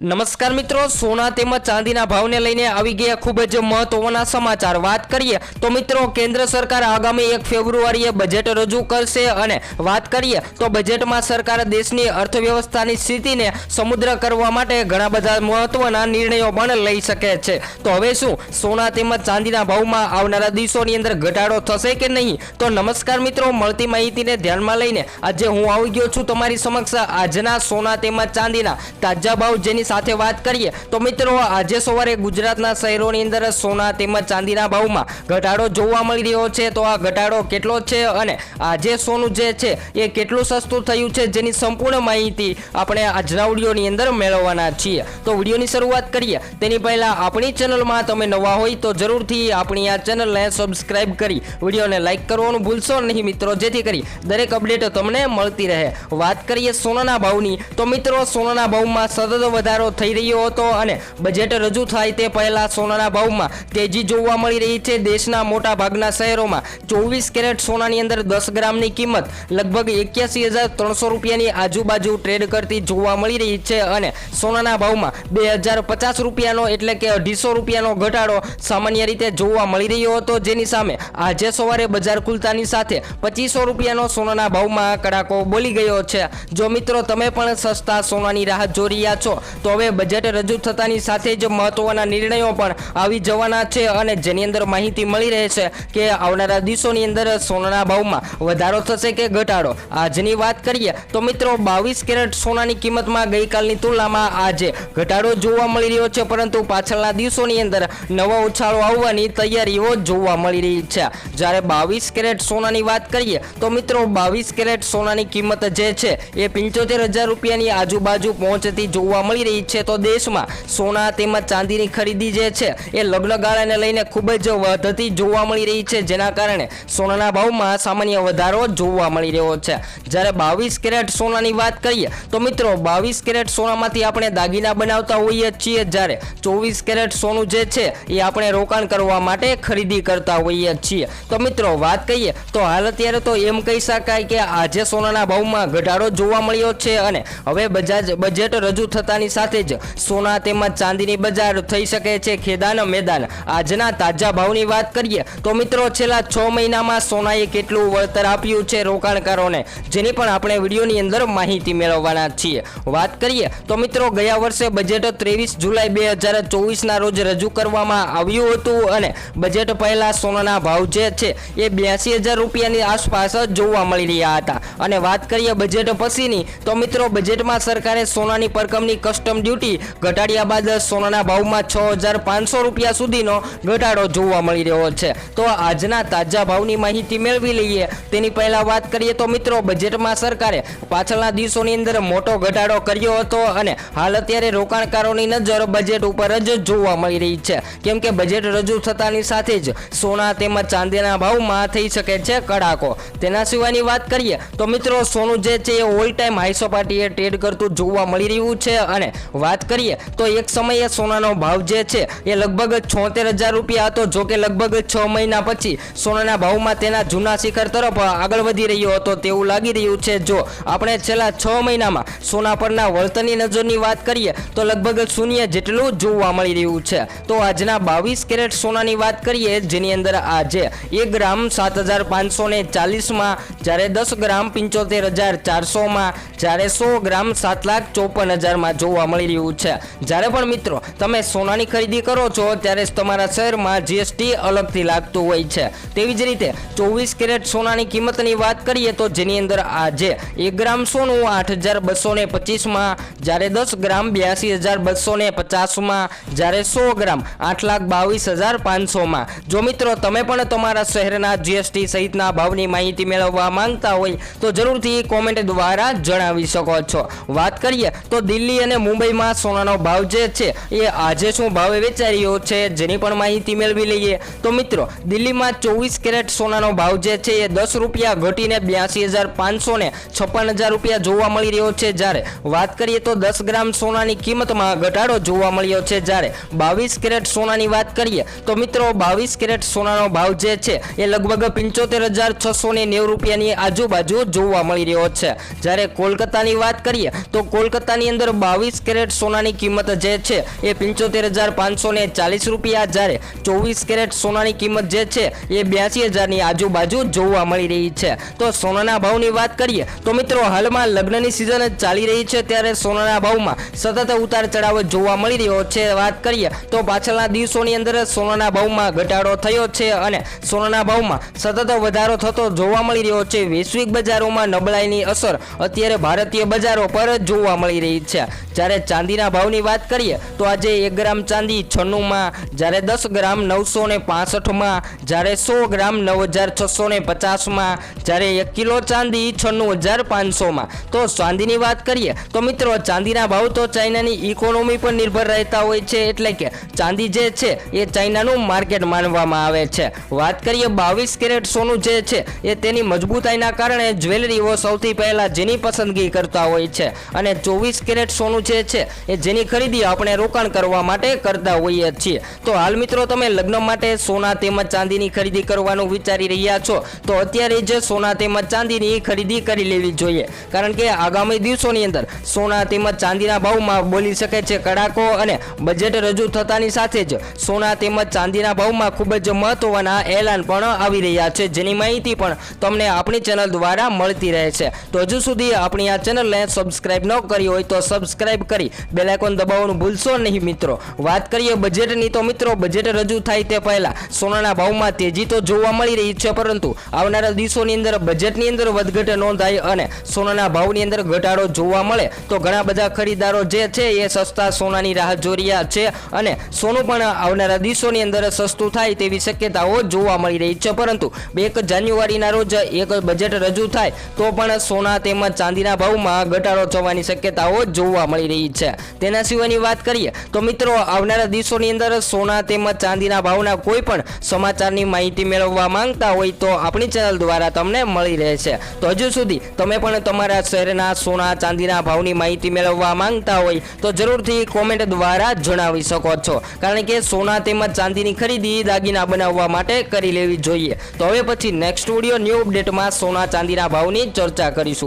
નમસ્કાર મિત્રો, સોના તેમજ ચાંદીના ભાવને લઈને આવી ગયા ખૂબ જ મહત્વના સમાચાર. વાત કરીએ તો મિત્રો, કેન્દ્ર સરકાર આગામી એક ફેબ્રુઆરીએ બજેટ રજૂ કરશે અને વાત કરીએ તો બજેટમાં સરકાર દેશની અર્થવ્યવસ્થાની સ્થિતિને સમુદ્ર કરવા માટે ઘણા બધા મહત્વના નિર્ણયો પણ લઈ શકે છે. તો હવે શું, સોના તેમજ ચાંદીના ભાવમાં આવનારા દિવસોની અંદર ઘટાડો થશે કે નહીં? તો નમસ્કાર મિત્રો, મળતી માહિતીને ધ્યાનમાં લઈને આજે હું આવી ગયો છું તમારી સમક્ષ. આજના સોના તેમજ ચાંદીના તાજા ભાવ જેની સાથે વાત કરીએ તો મિત્રો, આજે સવારે ગુજરાતના શહેરોની અંદર સોના તેમજ ચાંદીના ભાવમાં ઘટાડો જોવા મળી રહ્યો છે. તો આ ઘટાડો કેટલો છે અને આજે સોનું જે છે એ કેટલું સસ્તું થયું છે જેની સંપૂર્ણ માહિતી આપણે આજના વિડીયોની અંદર મેળવવાના છીએ. તો વિડીયોની શરૂઆત કરીએ. તેની પહેલા આપણી ચેનલમાં તમે નવા હોય તો જરૂરથી આપણી આ ચેનલને સબસ્ક્રાઇબ કરી વિડીયોને લાઈક કરવાનું ભૂલશો નહીં મિત્રો, જેથી કરી દરેક અપડેટ તમને મળતી રહે. વાત કરીએ સોનાના ભાવની, તો મિત્રો, સોનાના ભાવમાં સતત વધારો થઈ રહ્યો હતો અને બજેટ રજૂ થાય તે પહેલા સોનાના ભાવમાં તેજી જોવા મળી રહી છે. દેશના મોટા ભાગના શહેરોમાં ચોવીસ કેરેટ સોનાની અંદર દસ ગ્રામની કિંમત લગભગ એક્યાસી હજાર ત્રણસો રૂપિયાની આજુબાજુ ટ્રેડ કરતી જોવા મળી રહી છે અને સોનાના ભાવમાં બે હજાર પચાસ રૂપિયાનો એટલે કે અઢીસો રૂપિયાનો ઘટાડો સામાન્ય રીતે જોવા મળી રહ્યો હતો. જેની સામે આજે સવારે બજાર ખુલતાની સાથે પચીસો રૂપિયાનો સોનાના ભાવમાં કડાકો બોલી ગયો છે. જો મિત્રો, તમે પણ સસ્તા સોનાની રાહ જોઈ રહ્યા છો, તો હવે બજેટ રજૂ થતાની સાથે જ મહત્વના નિર્ણયો પણ આવી જવાના છે અને જેની અંદર માહિતી મળી રહે છે કે આવનારા દિવસોની અંદર સોનાના ભાવમાં વધારો થશે કે ઘટાડો? આજની વાત કરીએ તો મિત્રો બાવીસ કેરેટ સોનાની કિંમતમાં ગઈકાલની તુલનામાં આજે ઘટાડો જોવા મળી રહ્યો છે, પરંતુ પાછળના દિવસોની અંદર નવો ઉછાળો આવવાની તૈયારીઓ જોવા મળી રહી છે. જ્યારે બાવીસ કેરેટ સોનાની વાત કરીએ તો મિત્રો બાવીસ કેરેટ સોનાની કિંમત જે છે એ પંચોતેર હજાર રૂપિયાની આજુબાજુ પહોંચતી જોવા મળી રહી તો દેશમાં સોના તેમજ ચાંદીની ખરીદી જે છે, એ લગ્નગાળાને લઈને ખૂબ જ વધતી જોવા મળી રહી છે. જેના કારણે સોનાના ભાવમાં સામાન્ય વધારો જોવા મળી રહ્યો છે. જ્યારે બાવીસ કેરેટ સોનાની વાત કરીએ, તો મિત્રો બાવીસ કેરેટ સોનામાંથી આપણે દાગીના બનાવતા હોઈએ છીએ. જ્યારે ચોવીસ કેરેટ સોનું જે છે, એ આપણે રોકાણ કરવા માટે ખરીદી કરતા હોઈએ છીએ. તો મિત્રો વાત કહીએ તો હાલ અત્યારે તો એમ કહી શકાય કે આજે સોનાના ભાવમાં ઘટાડો જોવા મળ્યો છે અને હવે બજાજ, બજેટ રજૂ થતાની સાથે જ સોના તેમજ ચાંદીની બજાર થઈ શકે છે ખેદાન મેદાન. આજના તાજા ભાવની વાત કરીએ તો મિત્રો છેલ્લા છ મહિનામાં સોનાએ કેટલું વળતર આપ્યું છે રોકાણકારોને, જેની પણ આપણે વિડીયોની અંદર માહિતી મેળવવાના છીએ. વાત કરીએ તો મિત્રો ગયા વર્ષે બજેટ ત્રેવીસ જુલાઈ બે હજાર ચોવીસના રોજ રજૂ કરવામાં આવ્યું હતું અને બજેટ પહેલાં સોનાના ભાવ જે છે એ બ્યાસી હજાર રૂપિયાની આસપાસ જ જોવા મળી રહ્યા હતા. અને વાત કરીએ બજેટ પછીની, તો મિત્રો બજેટમાં સરકારે સોનાની પરકમની કસ્ટમ ડ્યુટી ઘટાડ્યા બાદ સોનાના ભાવમાં છ હજાર પાંચસો રૂપિયા સુધીનો ઘટાડો જોવા મળી રહ્યો છે. તો આજના તાજા ભાવની માહિતી મેળવી લઈએ. તેની પહેલા વાત કરીએ તો મિત્રો, બજેટમાં સરકારે પાછળના દિવસોની અંદર મોટો ઘટાડો કર્યો હતો અને હાલ અત્યારે રોકાણકારોની નજર બજેટ ઉપર જ જોવા મળી રહી છે. કેમ કે બજેટ રજૂ થતાની સાથે જ સોના તેમજ ચાંદીના ભાવમાં થઈ શકે છે કડાકો. તેના સિવાયની વાત કરીએ તો મિત્રો, સોનું જે છે એ ઓલ ટાઈમ હાઈસો પાર્ટીએ ટ્રેડ કરતું જોવા મળી રહ્યું છે અને વાત કરીએ, તો એક સમયે સોનાનો ભાવ જે છે એ લગભગ છોતેર હજાર રૂપિયા હતો, જો કે લગભગ છ મહિના પછી સોનાના ભાવમાં તેના જૂના શિખર તરફ આગળ વધી રહ્યો હતો તેવું લાગી રહ્યું છે. જો આપણે છેલ્લા છ મહિનામાં સોના પરના વળતરની નજરની વાત કરીએ, તો લગભગ શૂન્ય જેટલું જોવા મળી રહ્યું છે. તો આજના બાવીસ કેરેટ સોનાની વાત કરીએ, જેની અંદર આજે એક ગ્રામ સાત હજાર પાંચસો ને ચાલીસમાં, જ્યારે દસ ગ્રામ પંચોતેર હજાર ચારસોમાં, જ્યારે સો ગ્રામ સાત લાખ ચોપન હજારમાં જોવા મળી રહ્યું છે. જ્યારે પણ મિત્રો, તમે સોનાની ખરીદી કરો છો, ત્યારે તમારા શહેરમાં જીએસટી અલગથી લાગતું હોય છે. તેવી જ રીતે, ચોવીસ કેરેટ સોનાની કિંમતની વાત કરીએ તો જેની અંદર આજે એક ગ્રામ સોનું આઠ હજાર બસો ને પચીસમાં, જ્યારે દસ ગ્રામ બ્યાસી હજાર બસો ને પચાસમાં, જ્યારે સો ગ્રામ આઠ લાખ બાવીસ હજાર પાંચસોમાં. જો મિત્રો, તમે પણ તમારા શહેરના જીએસટી સહિતના ભાવની માહિતી મેળવવા માંગતા હોય, તો જરૂરથી કોમેન્ટ દ્વારા જણાવી શકો છો. વાત કરીએ તો દિલ્હી અને મુંબઈમાં સોનાનો ભાવ જે છે એ આજે શું ભાવે વેચાઈ રહ્યો છે જેની પણ માહિતી મેળવી લઈએ. તો મિત્રો, દિલ્હીમાં ચોવીસ કેરેટ સોનાનો ભાવ જે છે એ દસ રૂપિયા ઘટીને બ્યાસી હજાર પાંચસો ને છપ્પન હજાર રૂપિયા જોવા મળી રહ્યો છે. જ્યારે વાત કરીએ તો દસ ગ્રામ સોનાની કિંમતમાં ઘટાડો જોવા મળ્યો છે. જ્યારે બાવીસ કેરેટ સોનાની વાત કરીએ તો મિત્રો, બાવીસ કેરેટ સોનાનો ભાવ જે છે એ લગભગ પંચોતેર હજાર છસો ને નેવું રૂપિયાની આજુબાજુ જોવા મળી રહ્યો છે. જ્યારે કોલકાતાની વાત કરીએ તો કોલકાતાની અંદર બાવીસ કેરેટ સોનાની કિંમત જે છે એ પંચોતેર હજાર પાંચસો ને ચાલીસ રૂપિયા જ્યારે ચોવીસ કેરેટ સોનાની કિંમત જે છે એ બ્યાસી હજારની આજુબાજુ જોવા મળી રહી છે. તો સોનાના ભાવની વાત કરીએ તો મિત્રો હાલમાં લગ્નની સિઝન ચાલી રહી છે ત્યારે સોનાના ભાવમાં સતત ઉતાર ચઢાવ જોવા મળી રહ્યો છે. વાત કરીએ તો પાછળના દિવસોની અંદર સોનાના ભાવમાં ઘટાડો થયો છે અને સોનાના ભાવમાં સતત વધારો થતો જોવા મળી રહ્યો છે. વૈશ્વિક બજારોમાં નબળાઈની અસર અત્યારે ભારતીય બજારો પર જોવા મળી રહી છે. જ્યારે ચાંદીના ભાવની વાત કરીએ, તો આજે એક ગ્રામ ચાંદી છન્નુંમાં, જ્યારે દસ ગ્રામ નવસો ને પાસઠમાં, જ્યારે સો ગ્રામ નવ હજાર છસો ને પચાસમાં, જ્યારે એક કિલો ચાંદી છન્નું હજાર પાંચસોમાં. તો ચાંદીની વાત કરીએ, તો મિત્રો ચાંદીના ભાવ તો ચાઇનાની ઇકોનોમી પર નિર્ભર રહેતા હોય છે, એટલે કે ચાંદી જે છે, એ ચાઇનાનું માર્કેટ માનવામાં આવે છે. વાત કરીએ બાવીસ કેરેટ સોનું જે છે, એ તેની મજબૂતાઈના કારણે જ્વેલરીઓ સૌથી પહેલાં જેની પસંદગી કરતા હોય છે. અને ચોવીસ કેરેટ સોનું જે છે એ જેની ખરીદી આપણે રોકાણ કરવા માટે કરતા હોઈએ છીએ. તો હાલ મિત્રો તમે લગ્ન માટે સોના તેમજ ચાંદીની ખરીદી કરવાનું વિચારી રહ્યા છો, તો અત્યારે જ સોના તેમજ ચાંદીની ખરીદી કરી લેવી જોઈએ. કારણ કે આગામી દિવસોની અંદર સોના તેમજ ચાંદીના ભાવમાં બોલી શકે છે કડાકો અને બજેટ રજૂ થતાની સાથે જ સોના તેમજ ચાંદીના ભાવમાં ખૂબ જ મહત્વના એલાન પણ આવી રહ્યા છે, જેની માહિતી પણ તમને આપણી ચેનલ દ્વારા મળતી રહે છે. તો હજુ સુધી આપણી આ ચેનલને સબસ્ક્રાઈબ ન કરી હોય તો સબસ્ક્રાઈબ કરી બેલાઇકોન દબાવવાનું ભૂલશો નહીં મિત્રો. વાત કરીએ બજેટની તો મિત્રો બજેટ રજૂ થાય તે પહેલાં. સોનાના ભાવમાં તેજી તો જોવા મળી રહી છે પરંતુ આવનારા દિવસોની અંદર બજેટની અંદર વધઘટ નોંધાય અને સોનાના ભાવની અંદર ઘટાડો જોવા મળે તો ઘણા બધા ખરીદારો જે છે એ સસ્તા સોનાની રાહ જોઈ રહ્યા છે અને સોનું પણ આવનારા દિવસોની અંદર સસ્તું થાય તેવી શક્યતાઓ જોવા મળી રહી છે. પરંતુ એક જાન્યુઆરીના રોજ એક બજેટ રજૂ થાય તો પણ સોના તેમજ ચાંદીના ભાવમાં ઘટાડો થવાની શક્યતાઓ જોવા મળી રહી છે. તેના સિવાયની વાત કરીએ તો મિત્રો, આવનારા દિવસોની અંદર સોના તેમજ ચાંદીના ભાવના કોઈ પણ સમાચારની માહિતી મેળવવા માંગતા હોય તો આપણી ચેનલ દ્વારા તમને મળી રહે છે. તો હજુ સુધી તમે પણ તમારા શહેરના સોના, ચાંદીના ભાવની માહિતી મેળવવા માંગતા હોય તો જરૂરથી કોમેન્ટ દ્વારા જણાવી શકો છો. કારણ કે સોના તેમજ ચાંદીની ખરીદી દાગીના બનાવવા માટે કરી લેવી જોઈએ. તો હવે પછી નેક્સ્ટ વીડિયો ન્યૂ અપડેટમાં સોના, ચાંદીના ભાવની ચર્ચા કરીશું.